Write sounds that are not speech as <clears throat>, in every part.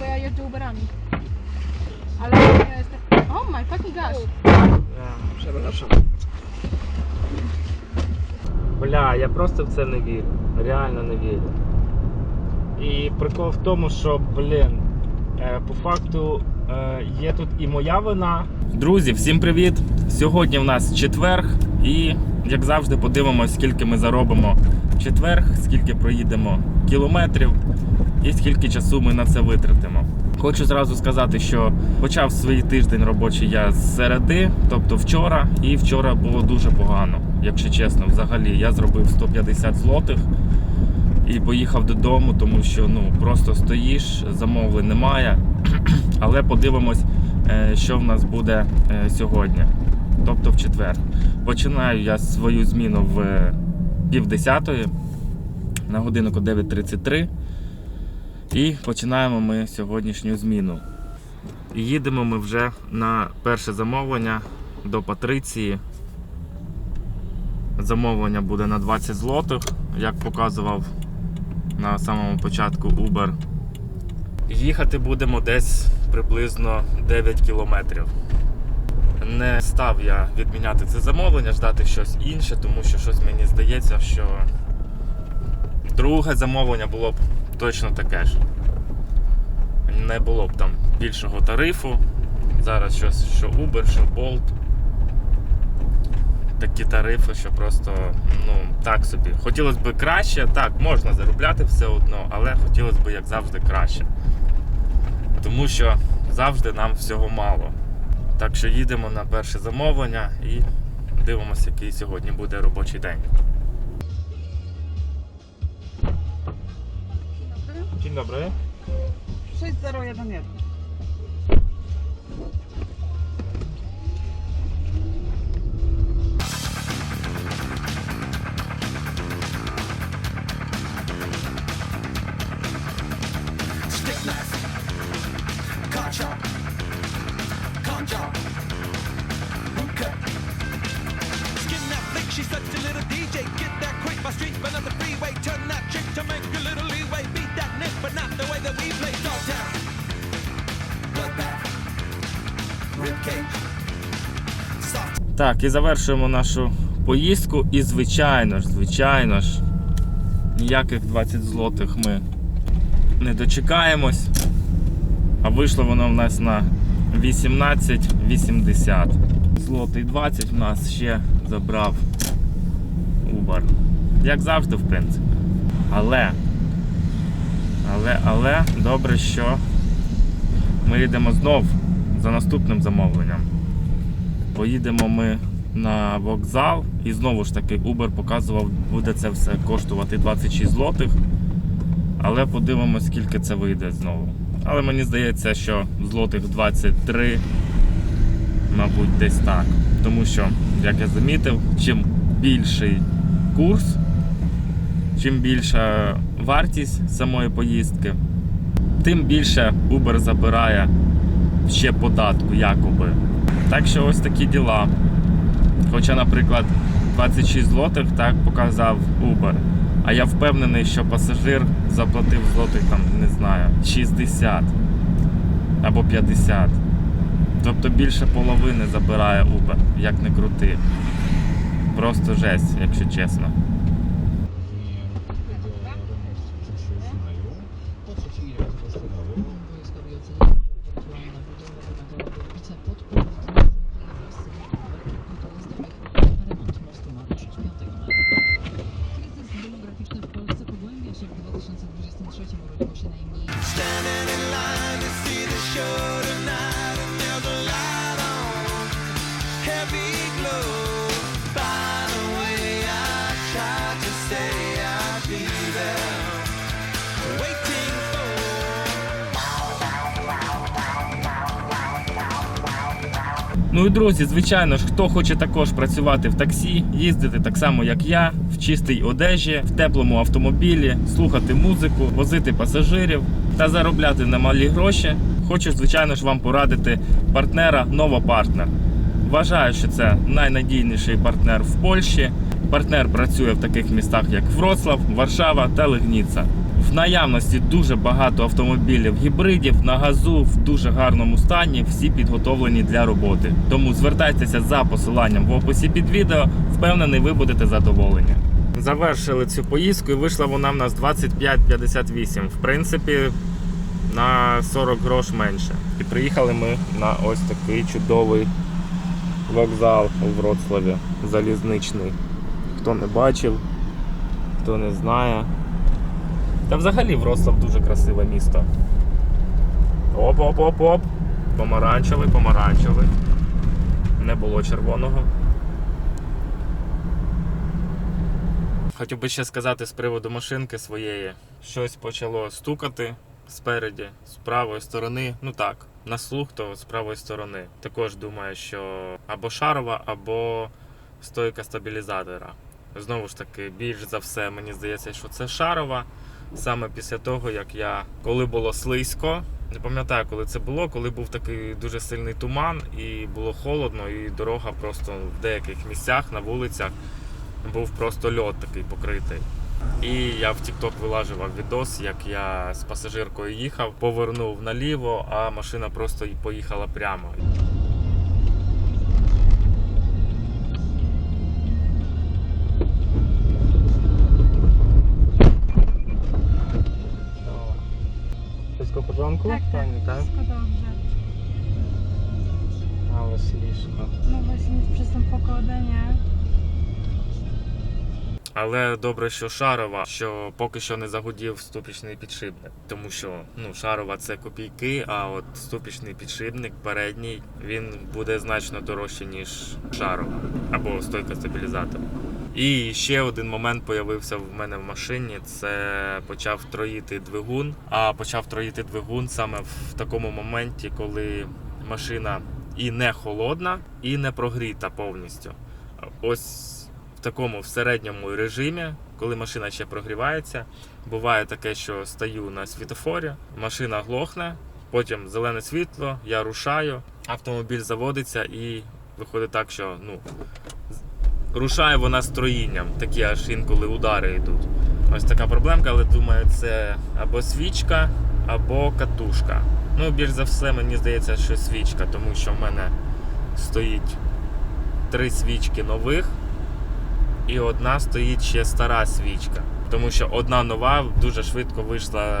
ja jeżdżę Uberami. Ale jestem... Oh my fucking gosh! Przepraszam. Бля, я просто в це не вірю. Реально не вірю. І прикол в тому, що, блін, е, по факту е, є тут і моя вина. Друзі, всім привіт! Сьогодні в нас четверг, і як завжди подивимося, скільки ми заробимо в четверг, скільки проїдемо кілометрів і скільки часу ми на це витратимо. Хочу зразу сказати, що почав свій тиждень робочий я з середи, тобто вчора, і вчора було дуже погано, якщо чесно. Взагалі, я зробив 150 злотих і поїхав додому, тому що ну просто стоїш, замовлень немає. <clears throat> Але подивимось, е, що в нас буде е, сьогодні, тобто в четвер. Починаю я свою зміну в е, півдесятої на годиннику 9.33. І починаємо ми сьогоднішню зміну. Їдемо ми вже на перше замовлення до Патриції. Замовлення буде на 20 злотих, як показував на самому початку Uber. Їхати будемо десь приблизно 9 кілометрів. Не став я відміняти це замовлення, ждати щось інше, тому що щось мені здається, що друге замовлення було б точно таке ж. Не було б там більшого тарифу. Зараз щось, що Uber, що Bolt. Такі тарифи, що просто ну, так собі. Хотілося б краще, так, можна заробляти все одно, але хотілося б, як завжди, краще. Тому що завжди нам всього мало. Так що їдемо на перше замовлення і дивимося, який сьогодні буде робочий день. Skin that flick, she's such a little DJ. Get that quick, my streets been on the freeway. Turn that trick to make a little Так, і завершуємо нашу поїздку. І звичайно ж, звичайно ж, ніяких 20 злотих ми не дочекаємось. А вийшло воно в нас на 18,80. Злотий 20 в нас ще забрав Uber. Як завжди, в принципі. Але, але, але, добре, що ми йдемо знов за наступним замовленням. Поїдемо ми на вокзал і знову ж таки Uber показував, буде це все коштувати 26 злотих. Але подивимось, скільки це вийде знову. Але мені здається, що злотих 23, мабуть, десь так. Тому що, як я замітив, чим більший курс, чим більша вартість самої поїздки, тим більше Uber забирає ще податку, якоби. Так що ось такі діла. Хоча, наприклад, 26 злотих так показав Uber. А я впевнений, що пасажир заплатив злотих там, не знаю, 60 або 50. Тобто більше половини забирає Uber, як не крути. Просто жесть, якщо чесно. Ну і друзі, звичайно ж, хто хоче також працювати в таксі, їздити так само, як я, в чистій одежі, в теплому автомобілі, слухати музику, возити пасажирів та заробляти немалі гроші. Хочу, звичайно ж, вам порадити партнера Нова Партнер. Вважаю, що це найнадійніший партнер в Польщі. Партнер працює в таких містах, як Вроцлав, Варшава та Легніца. В наявності дуже багато автомобілів гібридів на газу в дуже гарному стані, всі підготовлені для роботи. Тому звертайтеся за посиланням в описі під відео. Впевнений, ви будете задоволені. Завершили цю поїздку і вийшла вона в нас 25,58. В принципі, на 40 грош менше. І приїхали ми на ось такий чудовий вокзал у Вроцлаві, залізничний. Хто не бачив, хто не знає. Та взагалі Вроцлав дуже красиве місто. Оп-оп-оп-оп. Помаранчевий, помаранчевий. Не було червоного. Хотів би ще сказати з приводу машинки своєї. Щось почало стукати спереді, з правої сторони. Ну так, на слух, то з правої сторони. Також думаю, що або шарова, або стойка стабілізатора. Знову ж таки, більш за все, мені здається, що це шарова. Саме після того, як я коли було слизько, не пам'ятаю, коли це було, коли був такий дуже сильний туман, і було холодно, і дорога просто в деяких місцях на вулицях був просто льод такий покритий. І я в TikTok вилажував відос, як я з пасажиркою їхав, повернув наліво, а машина просто поїхала прямо. Wszystko w porządku? Tak, tak, Pani, tak? wszystko dobrze. Ale слишком. No właśnie przez tą? Але добре, що шарова, що поки що не загудів ступічний підшипник, тому що ну шарова це копійки, а от ступічний підшипник передній він буде значно дорожче ніж шарова або стойка стабілізатора. І ще один момент появився в мене в машині. Це почав троїти двигун. А почав троїти двигун саме в такому моменті, коли машина і не холодна, і не прогріта повністю. Ось в такому в середньому режимі, коли машина ще прогрівається, буває таке, що стою на світофорі, машина глохне, потім зелене світло, я рушаю, автомобіль заводиться і виходить так, що ну, рушає вона строїнням, такі аж інколи удари йдуть. Ось така проблемка, але думаю, це або свічка, або катушка. Ну, більш за все, мені здається, що свічка, тому що в мене стоїть три свічки нових і одна стоїть ще стара свічка. Тому що одна нова дуже швидко вийшла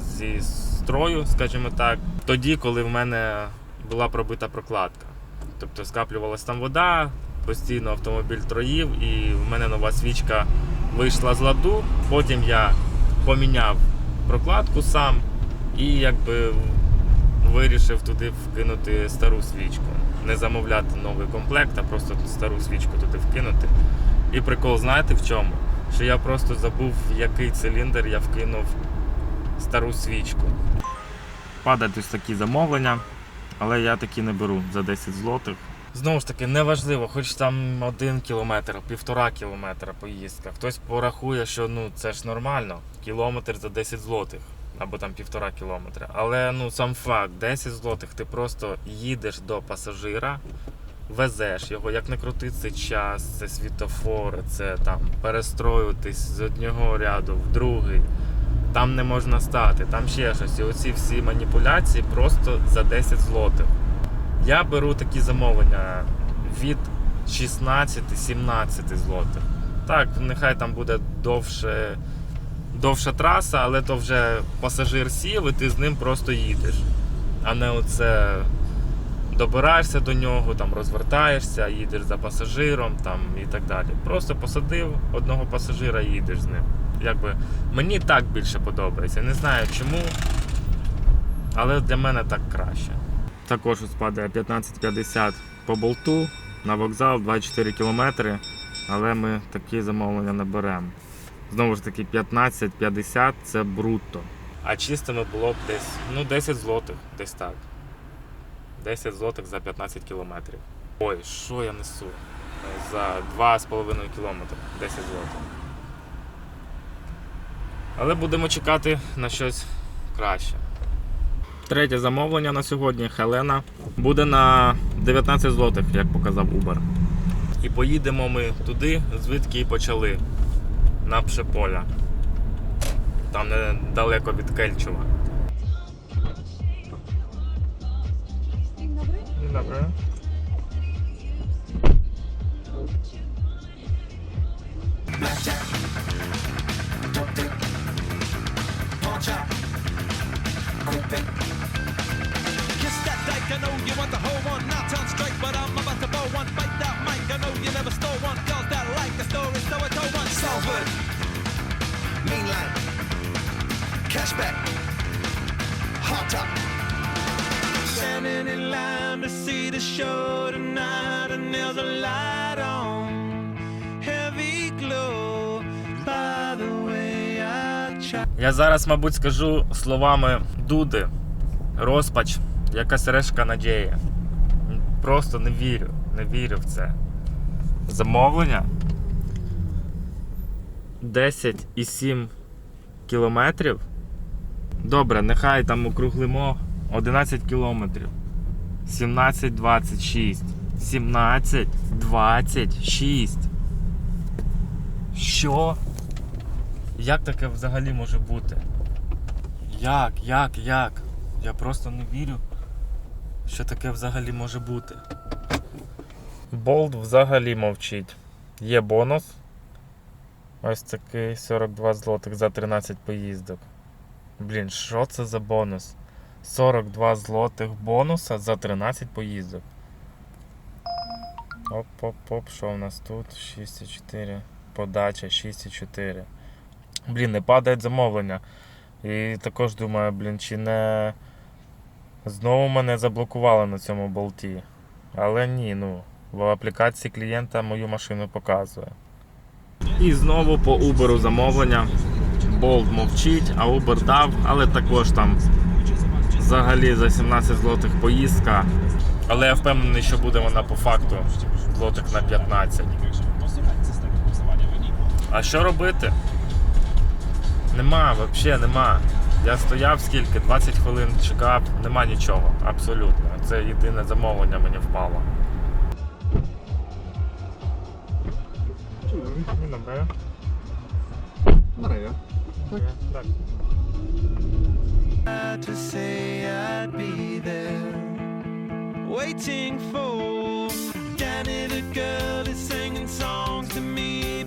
зі строю, скажімо так, тоді, коли в мене була пробита прокладка. Тобто скаплювалася там вода, постійно автомобіль троїв, і в мене нова свічка вийшла з ладу. Потім я поміняв прокладку сам і якби вирішив туди вкинути стару свічку. Не замовляти новий комплект, а просто стару свічку туди вкинути. І прикол, знаєте в чому? Що я просто забув, який циліндр я вкинув стару свічку. Падають ось такі замовлення, але я такі не беру за 10 злотих. Знову ж таки, неважливо, хоч там один кілометр, півтора кілометра поїздка. Хтось порахує, що ну це ж нормально, кілометр за 10 злотих. Або там півтора кілометра. Але ну сам факт, 10 злотих, ти просто їдеш до пасажира, везеш його, як не крути, це час, це світофори, це там перестроюватись з одного ряду в другий. Там не можна стати, там ще щось. І оці всі маніпуляції просто за 10 злотих. Я беру такі замовлення від 16-17 злотих. Так, нехай там буде довше, довша траса, але то вже пасажир сів і ти з ним просто їдеш. А не оце добираєшся до нього, там розвертаєшся, їдеш за пасажиром там, і так далі. Просто посадив одного пасажира і їдеш з ним. Якби мені так більше подобається. Не знаю чому, але для мене так краще. Також ось падає 15.50 по болту на вокзал 24 кілометри, але ми такі замовлення не беремо. Знову ж таки, 15.50 це брутто. А чистими було б десь ну, 10 злотих, десь так. 10 злотих за 15 кілометрів. Ой, що я несу? За 2,5 кілометри 10 злотих. Але будемо чекати на щось краще. Третє замовлення на сьогодні Хелена буде на 19 злотих, як показав Uber. І поїдемо ми туди, звідки і почали. На Пшеполя. там недалеко від Кельчева. Dzień dobry. Dzień I know you want the whole one. Now turn straight, but I'm about to blow one. Bite that mic, I know you never stole one. Girls that like the story, so I told one. Salford, mainline, cashback, hot top. Standing in line to see the show tonight, and there's a light on. Heavy glow by the way I try. Я зараз, мабуть, скажу словами Дуди. Розпач, якась решка надії. Просто не вірю, не вірю в це. Замовлення 10,7 кілометрів. Добре, нехай там округлимо 11 кілометрів. 17,26. 17,26. Що? Як таке взагалі може бути? Як, як, як? Я просто не вірю, що таке взагалі може бути. Болт взагалі мовчить. Є бонус. Ось такий 42 злотих за 13 поїздок. Блін, що це за бонус? 42 злотих бонуса за 13 поїздок. Оп-оп-оп, що в нас тут? 6,4. Подача 6,4. Блін, не падають замовлення. І також думаю, блін, чи не знову мене заблокували на цьому болті. Але ні, ну, в аплікації клієнта мою машину показує. І знову по Uber замовлення. Болт мовчить, а Uber дав, але також там взагалі за 17 злотих поїздка. Але я впевнений, що буде вона по факту злотих на 15. А що робити? Нема, взагалі нема. Я стояв скільки, 20 хвилин чекав, нема нічого, абсолютно. Це єдине замовлення мені впало. There, waiting for Danny the girl is singing songs to me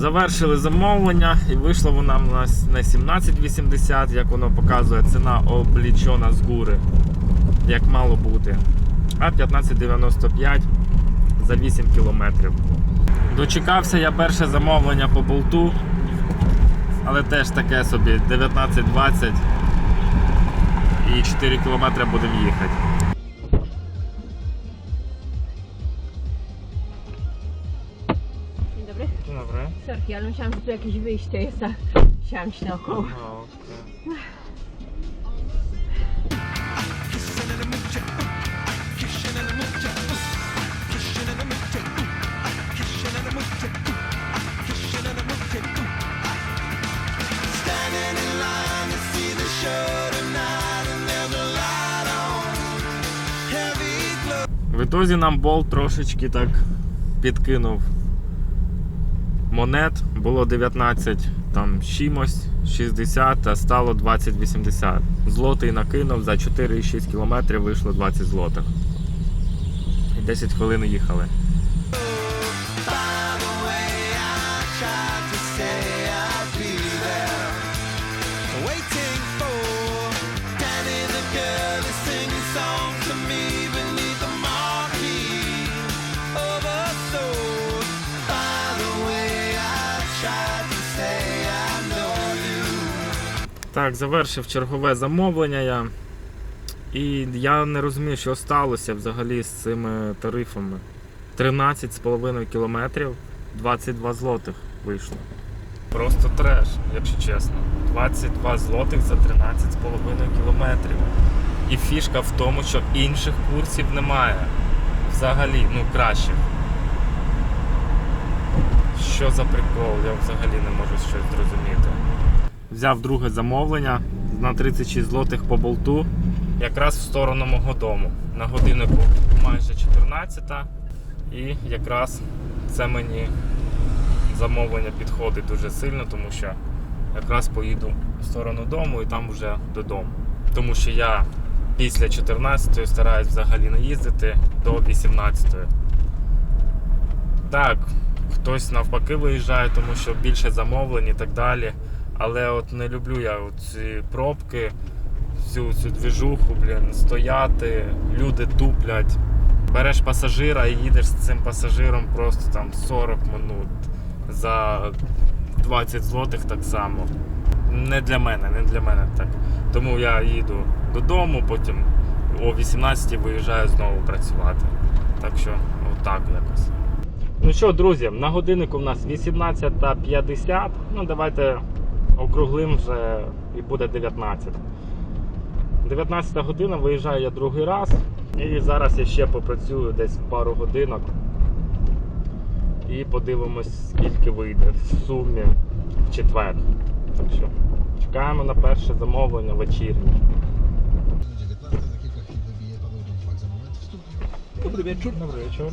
Завершили замовлення і вийшло воно в нас на 17,80, як воно показує, ціна облічена з гури, як мало бути. А 15,95 за 8 кілометрів. Дочекався я перше замовлення по болту, але теж таке собі 19,20 і 4 кілометри будемо їхати. Dobry. Добре. Sorki, ale myślałam, że tu jakieś wyjście jest, a chciałam iść naokoło. Standing in line to see the show tonight, and there's a light on. Heavy glow. В ітозі нам болт трошечки так підкинув монет. Було 19 там чимось, 60, а стало 20,80. Злотий накинув за 4,6 км вийшло 20 злотих. І 10 хвилин їхали. Так, завершив чергове замовлення я. І я не розумію, що сталося взагалі з цими тарифами. 13,5 кілометрів, 22 злотих вийшло. Просто треш, якщо чесно. 22 злотих за 13,5 кілометрів. І фішка в тому, що інших курсів немає. Взагалі, ну кращих. Що за прикол? Я взагалі не можу щось зрозуміти. Взяв друге замовлення на 36 злотих по болту, якраз в сторону мого дому. На годиннику майже 14 і якраз це мені замовлення підходить дуже сильно, тому що якраз поїду в сторону дому і там вже додому. Тому що я після 14 стараюсь взагалі не їздити до 18. Так, хтось навпаки виїжджає, тому що більше замовлень і так далі. Але от не люблю я ці пробки, всю цю двіжуху, блін, стояти, люди туплять. Береш пасажира і їдеш з цим пасажиром просто там 40 минут за 20 злотих так само. Не для мене, не для мене так. Тому я їду додому, потім о 18 виїжджаю знову працювати. Так що, отак якось. Ну що, друзі, на годиннику в нас 18.50. Ну, давайте округлим вже і буде 19. 19 година, виїжджаю я другий раз. І зараз я ще попрацюю десь пару годинок. І подивимось, скільки вийде в сумі в четвер. Так що чекаємо на перше замовлення вечірнє. 19 za kilka chwil wybije Paweł Dąbak. Za moment w. Добрий вечір. Добрий вечір.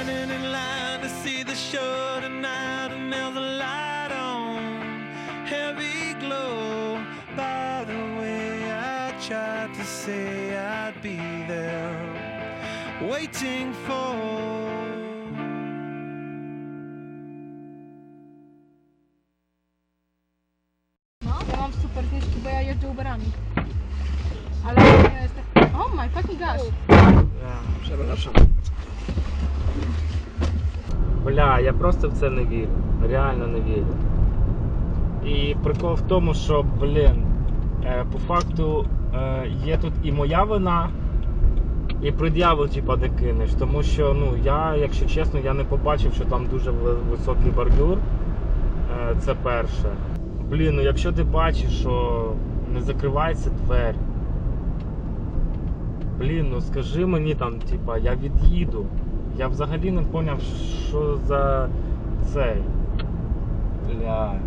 Standing in line to see the show tonight, and there's a light on, heavy glow. By the way, I tried to say I'd be there, waiting for. Ja mam super zniżki, bo ja jeżdżę Uberami. Ale ja jestem... Oh my fucking gosh! Przepraszam. Бля, я просто в це не вірю. Реально не вірю. І прикол в тому, що, блін, е, по факту е, є тут і моя вина, і пред'яву типа де кинеш. Тому що, ну, я, якщо чесно, я не побачив, що там дуже високий бордюр. Е, це перше. Блін, ну якщо ти бачиш, що не закривається двері. Блін, ну скажи мені там, типа, я від'їду. Я взагалі не зрозумів, що за цей. Бля.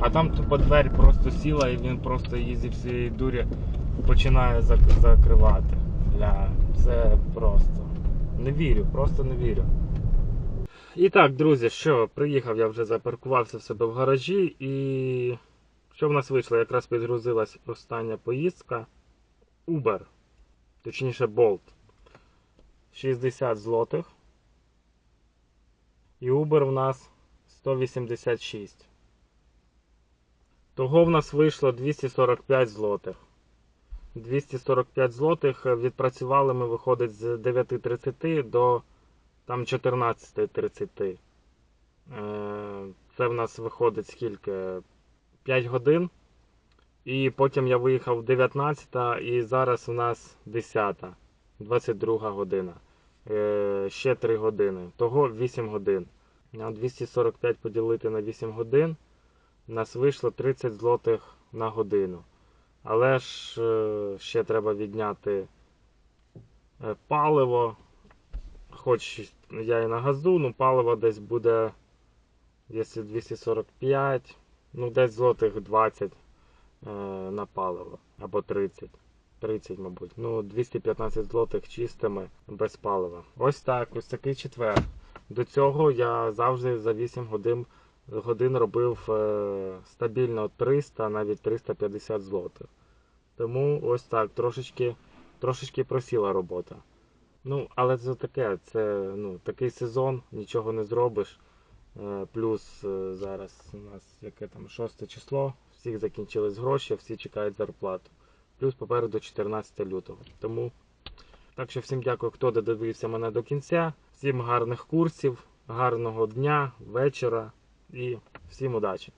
А там тупо двері просто сіла і він просто її зі всієї дурі починає зак- закривати. Бля, це просто. Не вірю, просто не вірю. І так, друзі, що, приїхав, я вже запаркувався в себе в гаражі і. Що в нас вийшло? Якраз підгрузилась остання поїздка. Uber. Точніше, Bolt. 60 злотих. І Uber в нас 186. Того в нас вийшло 245 злотих. 245 злотих е, відпрацювали ми, виходить, з 9.30 до там 14.30. Е, Це в нас виходить скільки? 5 годин. І потім я виїхав 19 і зараз у нас 10. 22 година. Е, ще 3 години. Того 8 годин. На 245 поділити на 8 годин. У нас вийшло 30 злотих на годину. Але ж е, ще треба відняти е, паливо. Хоч я і на газу, ну паливо десь буде, якщо 245, ну десь злотих 20 е, на паливо. Або 30. 30, мабуть. Ну, 215 злотих чистими без палива. Ось так, ось такий четвер. До цього я завжди за 8 годин, годин робив е, стабільно 300, навіть 350 злотих. Тому ось так, трошечки, трошечки просіла робота. Ну, але це таке, це ну, такий сезон, нічого не зробиш. Е, плюс е, зараз у нас яке там 6 число, всіх закінчились гроші, всі чекають зарплату плюс попереду 14 лютого. Тому так що всім дякую, хто додивився мене до кінця. Всім гарних курсів, гарного дня, вечора і всім удачі!